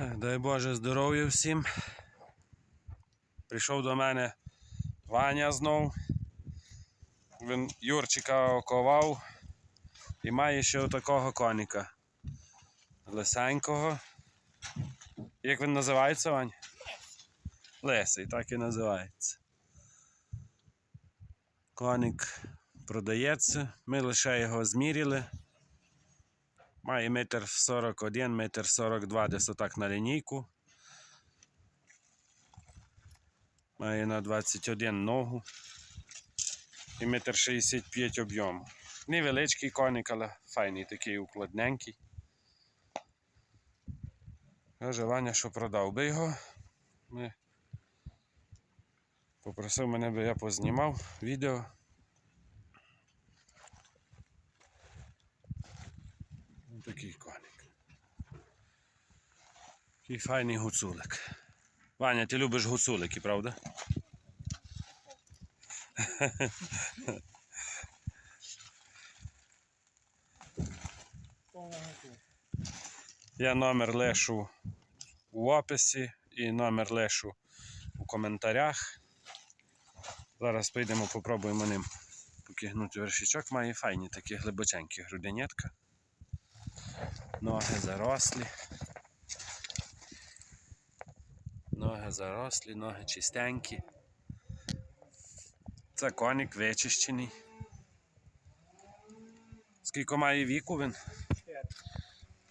Дай Боже здоров'я всім. Прийшов до мене Ваня знов. Він Юрчика оковав і має ще такого коніка. Лисенького. Як він називається, Вань? Лесий, так і називається. Конік продається. Ми лише його зміряли. Має метр 41, метр 42 десь отак на лінійку. Має на 21 ногу. І метр 65 об'єму. Невеличкий коник, але файний такий укладненький. Каже Ваня, що продав би його. Попросив мене, би я познімав відео. Такий коник. Такий файний гуцулик. Ваня, ти любиш гуцулики, правда? Я номер лишу у описі і номер лишу у коментарях. Зараз прийдемо, попробуємо ним покигнути вершичок. Має файні такі глибоченькі груденятка. Ноги зарослі. Ноги зарослі, ноги чистенькі. Це коник вичищений. Скільки має віку він?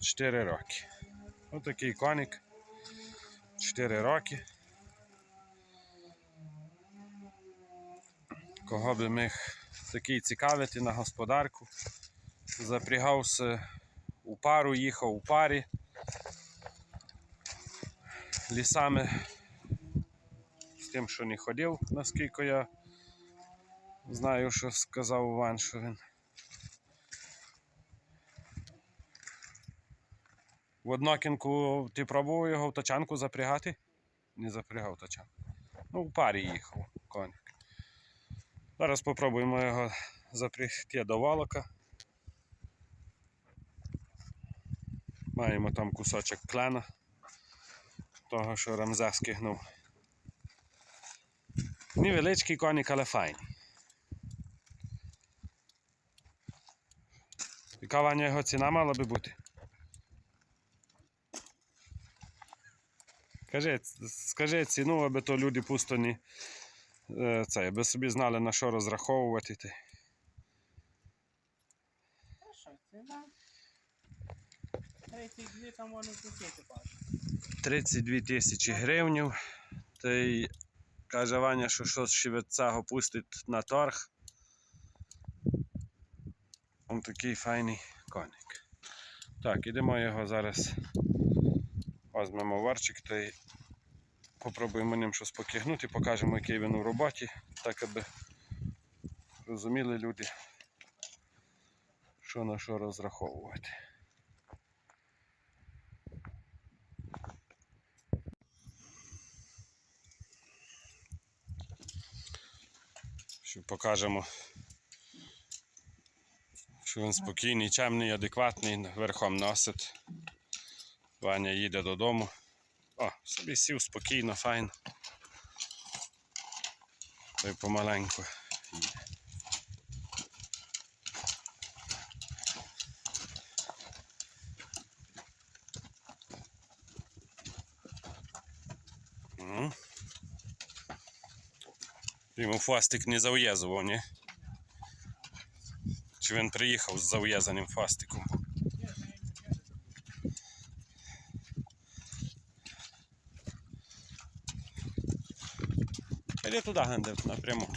4 роки. Отакий коник. 4 роки. Кого би міг такий цікавити на господарку. Запрягався у пару, їхав у парі. Лісами з тим, що не ходив, наскільки я знаю, що сказав Іван, що він. В однокінку ти пробував його в тачанку запрягати? Не запрягав тачанку. Ну, в парі їхав коник. Зараз спробуємо його запрягти до волока. Маємо там кусочок клена, того, що Рамзес скигнув. Невеличкий коник, але файний. Яка Ваня його ціна мала би бути? Кажи, скажи ціну, аби то люди пусто не це, аби собі знали на що розраховувати. ти. Хорошо, ціна. 32 там вони кусити бачу. 32 тисячі гривнів. Та й каже Ваня, що щось ще від цього пустить на торг. Он такий файний коник. Так, ідемо його зараз. Візьмемо варчик та й попробуємо ним щось покигнути, покажемо, який він у роботі, так аби розуміли люди, що на що розраховувати. що покажемо, що він спокійний, чемний, адекватний, верхом носить. Ваня їде додому. О, собі сів спокійно, файно. Той помаленьку їде. Йому фастик не зав'язував, ні? Чи він приїхав з зав'язаним фастиком? Іди туди, Гендер, напряму.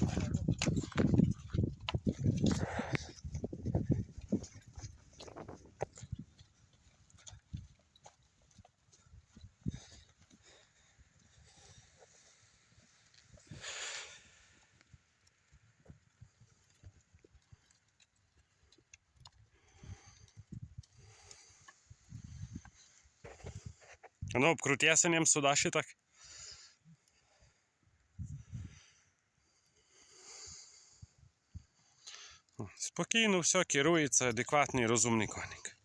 Ну, обкрутися ним сюди ще так. Спокійно все керується, адекватний, розумний коник.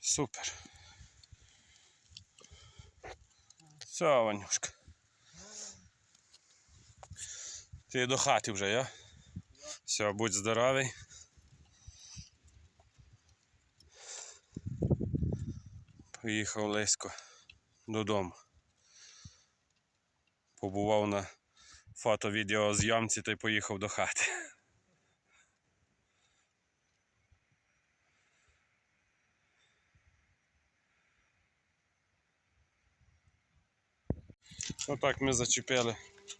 Супер. Все, Ванюшка. Ти до хати вже, я? Все, будь здоровий. Поїхав Лесько додому. Побував на фото-відеозйомці та й поїхав до хати. Отак ми зачепили.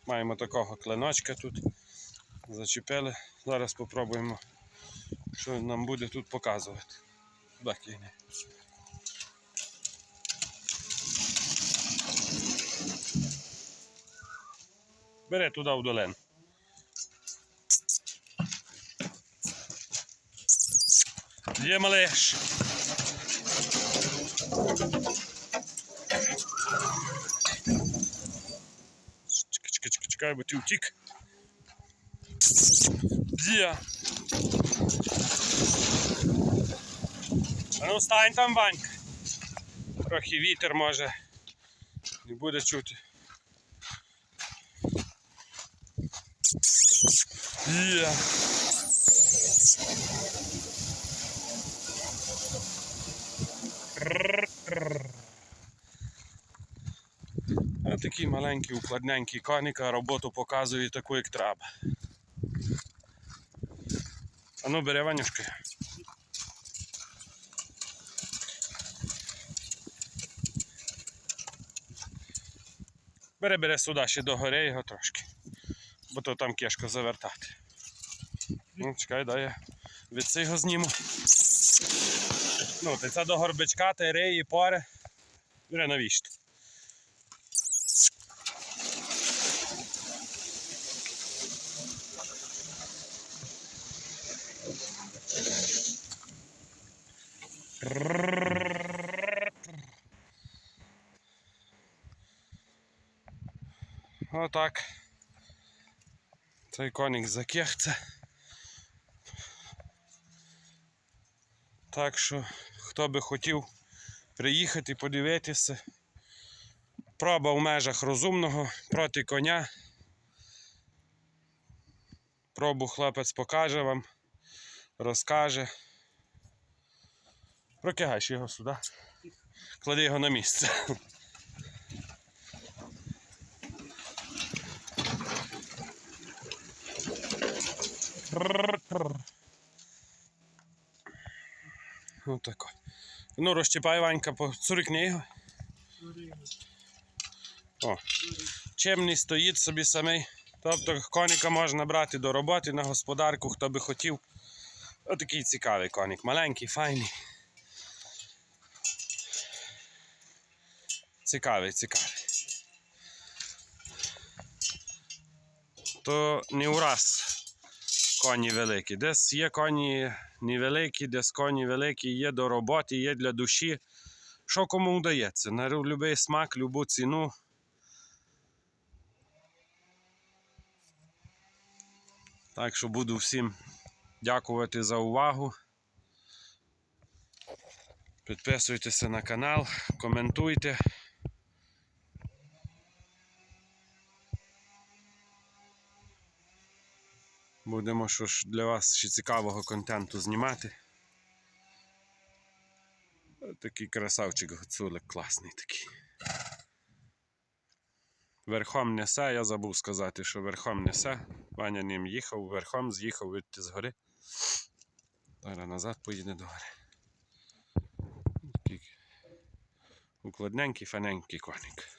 Маємо такого клиночка тут. Зачепили. Зараз спробуємо, що нам буде тут показувати. Туди кине. Бери туди в долину. Є малиш. Чекай, чекай, чекай, чекай, бо ти втік. Є. А ну стань там, Ванька. Трохи вітер може. Не буде чути. Є. А такий маленький, укладненький коник, а роботу показує таку, як треба. А ну бери Ванюшка. Бери, бери сюди ще догори його трошки. Бо то там кишко завертати. Ну, чекай, дай я від цього зніму. Ну, це до горбичка, та реї, пори. Бери навіщо? Отак. Цей коник закехце. Так що, хто би хотів приїхати, подивитися. Проба в межах розумного проти коня. Пробу хлопець покаже вам, розкаже. Прокигаєш його сюди. Клади його на місце. Отако. Ну, розчіпай Ванька, поцурикни його. Стоїть собі самий. Тобто коніка можна брати до роботи на господарку, хто би хотів. Отакий цікавий коник. Маленький, файний. Цікавий, цікавий. То не ураз коні великі. Десь є коні невеликі, десь коні великі, є до роботи, є для душі. Що кому вдається? На будь-який смак, любу ціну. Так що буду всім дякувати за увагу. Підписуйтеся на канал, коментуйте. Будемо що ж для вас ще цікавого контенту знімати. Такий красавчик гуцулик класний такий. Верхом несе, я забув сказати, що верхом несе. Ваня ним їхав, верхом з'їхав від з гори. Зараз назад поїде до гори. Укладненький, фаненький коник.